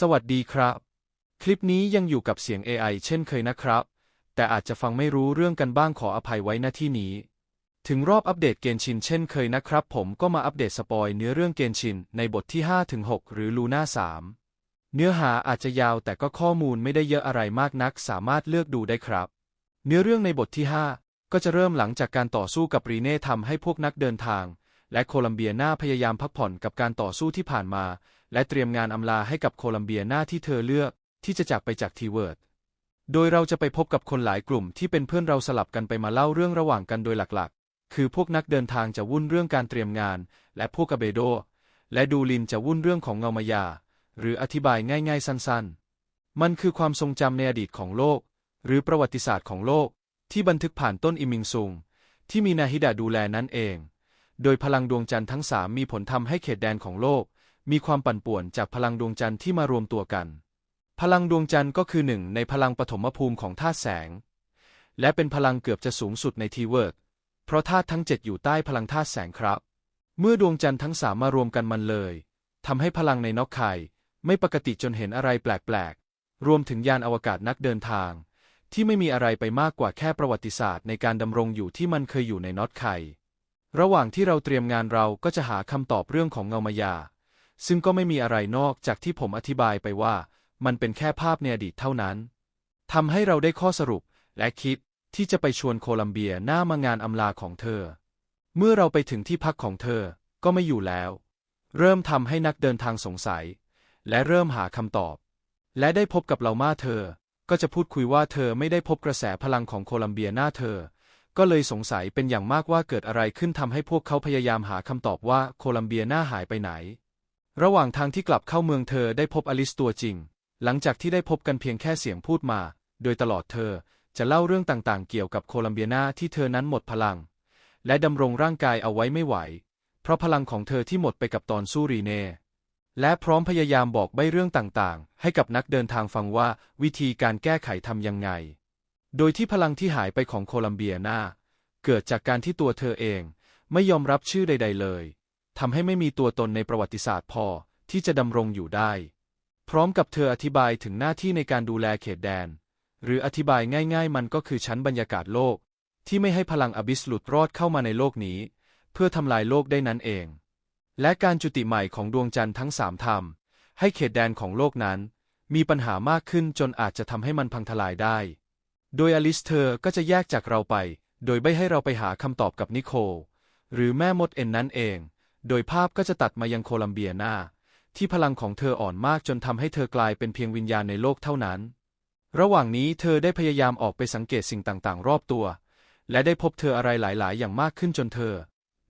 สวัสดีครับ คลิปนี้ยังอยู่กับเสียง AI เช่นเคยนะครับ แต่อาจจะฟังไม่รู้เรื่องกันบ้างขออภัยไว้ณที่นี้ ถึงรอบอัปเดตเกนชินเช่นเคยนะครับ ผมก็มาอัปเดตสปอยเนื้อเรื่องเกนชินในบทที่ 5-6 หรือลูน่า3เนื้อหาอาจจะยาวแต่ก็ข้อมูลไม่ได้เยอะอะไรมากนัก สามารถเลือกดูได้ครับ เนื้อเรื่องในบทที่ 5 ก็จะเริ่มหลังจากการต่อสู้กับรีเน่ทำให้พวกนักเดินทาง และโคลัมเบียนาพยายามพักผ่อนกับการต่อสู้ที่ผ่านมา และเตรียมงานอำลาให้กับโคลัมเบียหน้าที่เธอเลือกที่จะจากไปจากทีเวิร์ด โดยเราจะไปพบกับคนหลายกลุ่มที่เป็นเพื่อนเราสลับกันไปมาเล่าเรื่องระหว่างกันโดยหลักๆ คือพวกนักเดินทางจะวุ่นเรื่องการเตรียมงาน และพวกกาเบโด และดูลินจะวุ่นเรื่องของเงามายา หรืออธิบายง่ายๆสั้นๆ มันคือความทรงจำในอดีตของโลก หรือประวัติศาสตร์ของโลก ที่บันทึกผ่านต้นอิมิงซุง ที่มีนาฮิดะดูแลนั่นเอง โดยพลังดวงจันทร์ทั้งสามมีผลทำให้เขตแดนของโลก มีความปั่นป่วนจากพลังดวงจันทร์ที่มารวมตัวกัน พลังดวงจันทร์ก็คือหนึ่งในพลังปฐมภูมิของธาตุแสง และเป็นพลังเกือบจะสูงสุดในทีเวิร์ดเพราะธาตุทั้งเจ็ดอยู่ใต้พลังธาตุแสงครับ เมื่อดวงจันทร์ทั้งสามมารวมกันมันเลยทำให้พลังในนอกไข่ไม่ปกติจนเห็นอะไรแปลกๆ รวมถึงยานอวกาศนักเดินทาง ที่ไม่มีอะไรไปมากกว่าแค่ประวัติศาสตร์ในการดำรงอยู่ที่มันเคยอยู่ในน็อตไข่ ระหว่างที่เราเตรียมงานเราก็จะหาคำตอบเรื่องของเงามายา ซึ่งก็ไม่มีอะไรนอกจากที่ผมอธิบายไปว่า มันเป็นแค่ภาพในอดีตเท่านั้นทำให้เราได้ข้อสรุปและคิดที่จะไปชวนโคลัมเบียหน้ามางานอำลาของเธอ เมื่อเราไปถึงที่พักของเธอก็ไม่อยู่แล้ว เริ่มทำให้นักเดินทางสงสัย และเริ่มหาคำตอบ และได้พบกับเรามาเธอ ก็จะพูดคุยว่าเธอไม่ได้พบกระแสพลังของโคลัมเบียหน้าเธอ ก็เลยสงสัยเป็นอย่างมากว่าเกิดอะไรขึ้นทำให้พวกเขาพยายามหาคำตอบว่าโคลัมเบียหน้าหายไปไหน ระหว่างทางที่กลับเข้าเมืองเธอได้พบอลิสตัวจริง หลังจากที่ได้พบกันเพียงแค่เสียงพูดมา โดยตลอดเธอจะเล่าเรื่องต่างๆ เกี่ยวกับโคลัมเบียนาที่เธอนั้นหมดพลัง และดำรงร่างกายเอาไว้ไม่ไหว เพราะพลังของเธอที่หมดไปกับตอนสู้รีเน่และพร้อมพยายามบอกใบเรื่องต่างๆ ให้กับนักเดินทางฟังว่าวิธีการแก้ไขทำยังไง โดยที่พลังที่หายไปของโคลัมเบียนาเกิดจากการที่ตัวเธอเองไม่ยอมรับชื่อใด ๆ เลย ทำให้ไม่มีตัวตนในประวัติศาสตร์พอที่จะดำรงอยู่ได้ พร้อมกับเธออธิบายถึงหน้าที่ในการดูแลเขตแดน หรืออธิบายง่าย ๆ มันก็คือชั้นบรรยากาศโลก ที่ไม่ให้พลังอบิสหลุดรอดเข้ามาในโลกนี้ เพื่อทำลายโลกได้นั้นเอง และการจุติใหม่ของดวงจันทร์ทั้งสามทำให้เขตแดนของโลกนั้น มีปัญหามากขึ้นจนอาจจะทำให้มันพังทลายได้ โดยอลิสเธอก็จะแยกจากเราไป โดยไม่ให้เราไปหาคำตอบกับนิโคลหรือแม่มดเอ็นนั้นเอง โดยภาพก็จะตัดมายังโคลัมเบียนาที่พลังของเธออ่อนมากจนทำให้เธอกลายเป็นเพียงวิญญาณในโลกเท่านั้น ระหว่างนี้เธอได้พยายามออกไปสังเกตสิ่งต่างๆ รอบตัว และได้พบเธออะไรหลาย ๆ อย่างมากขึ้นจนเธอ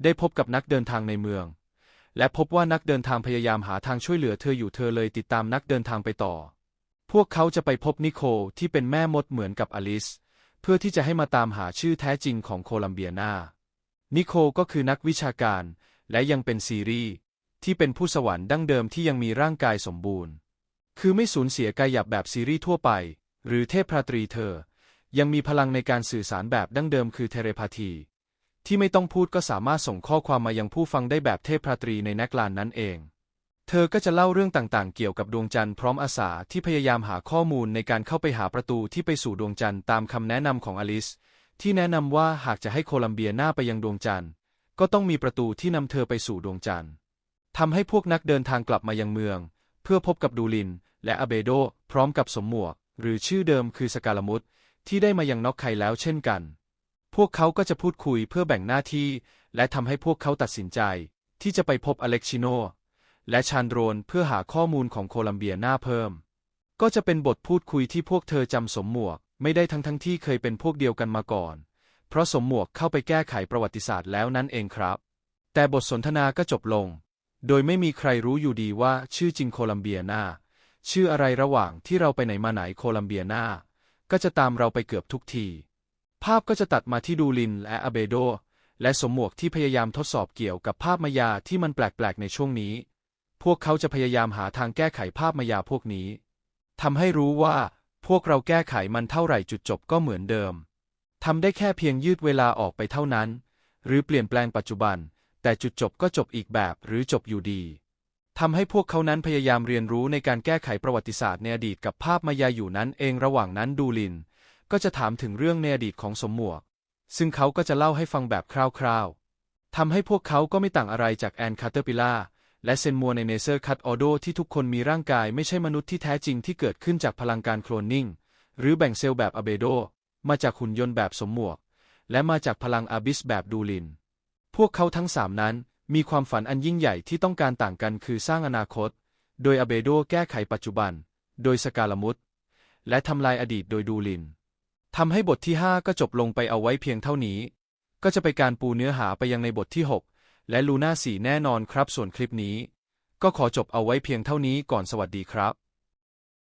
ได้พบกับนักเดินทางในเมือง และพบว่านักเดินทางพยายามหาทางช่วยเหลือเธออยู่เธอเลยติดตามนักเดินทางไปต่อ พวกเขาจะไปพบนิโคลที่เป็นแม่มดเหมือนกับอลิส เพื่อที่จะให้มาตามหาชื่อแท้จริงของโคลัมเบียนานิโคลก็คือนักวิชาการ และยังเป็นซีรีส์ที่เป็นผู้สวรรค์ดั้งเดิมที่ยังมีร่างกายสมบูรณ์ คือไม่สูญเสียกายหยาบแบบซีรีส์ทั่วไป หรือเทพพราตรีเธอ ยังมีพลังในการสื่อสารแบบดั้งเดิมคือเทเลพาธีที่ไม่ต้องพูดก็สามารถส่งข้อความมายังผู้ฟังได้แบบเทพพราตรีในนักลานนั้นเอง เธอก็จะเล่าเรื่องต่างๆ เกี่ยวกับดวงจันทร์พร้อมอาสาที่พยายามหาข้อมูลในการเข้าไปหาประตูที่ไปสู่ดวงจันทร์ตามคำแนะนำของอลิสที่แนะนำว่าหากจะให้โคลัมเบียหน้าไปยังดวงจันทร์ ก็ต้องมีประตูที่นำเธอไปสู่ดวงจันทร์ทำให้พวกนักเดินทางกลับมายังเมือง เพื่อพบกับดูลิน และอเบโด พร้อมกับสมหมวก หรือชื่อเดิมคือสกาลมุตที่ได้มายังน็อกไคแล้วเช่นกัน พวกเขาก็จะพูดคุยเพื่อแบ่งหน้าที่ และทำให้พวกเขาตัดสินใจ ที่จะไปพบอเล็กชิโน และชานโดรนเพื่อหาข้อมูลของโคลัมเบียหน้าเพิ่ม ก็จะเป็นบทพูดคุยที่พวกเธอจำสมหมวก ไม่ได้ทั้งทั้งที่เคยเป็นพวกเดียวกันมาก่อน เพราะสมหมวกเข้าไปแก้ไขประวัติศาสตร์แล้วนั่นเองครับ แต่บทสนทนาก็จบลง โดยไม่มีใครรู้อยู่ดีว่าชื่อจริงโคลัมเบียนา ชื่ออะไรระหว่างที่เราไปไหนมาไหนโคลัมเบียนา ก็จะตามเราไปเกือบทุกที ภาพก็จะตัดมาที่ดูลินและอเบโด และสมหมวกที่พยายามทดสอบเกี่ยวกับภาพมายาที่มันแปลกๆในช่วงนี้ พวกเขาจะพยายามหาทางแก้ไขภาพมายาพวกนี้ทำให้รู้ว่าพวกเราแก้ไขมันเท่าไหร่จุดจบก็เหมือนเดิม ทำได้แค่เพียงยืดเวลาออกไปเท่านั้น หรือเปลี่ยนแปลงปัจจุบัน แต่จุดจบก็จบอีกแบบหรือจบอยู่ดีทำให้พวกเขานั้นพยายามเรียนรู้ในการแก้ไขประวัติศาสตร์ในอดีตกับภาพมายาอยู่นั้นเองระหว่างนั้นดูลิน ก็จะถามถึงเรื่องในอดีตของสมหมวก ซึ่งเขาก็จะเล่าให้ฟังแบบคร่าวๆทำให้พวกเขาก็ไม่ต่างอะไรจากแอนคาเตอร์ปิล่าและเซนมัวในเนเซอร์คัตออโดที่ทุกคนมีร่างกายไม่ใช่มนุษย์ที่แท้จริงที่เกิดขึ้นจากพลังการโคลนนิ่ง หรือแบ่งเซลล์แบบอเบโด มาจากหุ่นยนต์แบบสมหมวก และมาจากพลังอาบิสแบบดูลิน พวกเขาทั้งสามนั้นมีความฝันอันยิ่งใหญ่ที่ต้องการต่างกันคือสร้างอนาคต โดยอเบโดแก้ไขปัจจุบัน โดยสกาลมุตและทำลายอดีตโดยดูลินทำให้บทที่ 5 ก็จบลงไปเอาไว้เพียงเท่านี้ ก็จะไปการปูเนื้อหาไปยังในบทที่ 6 และลูน่าสีแน่นอนครับส่วนคลิปนี้ ก็ขอจบเอาไว้เพียงเท่านี้ก่อนสวัสดีครับ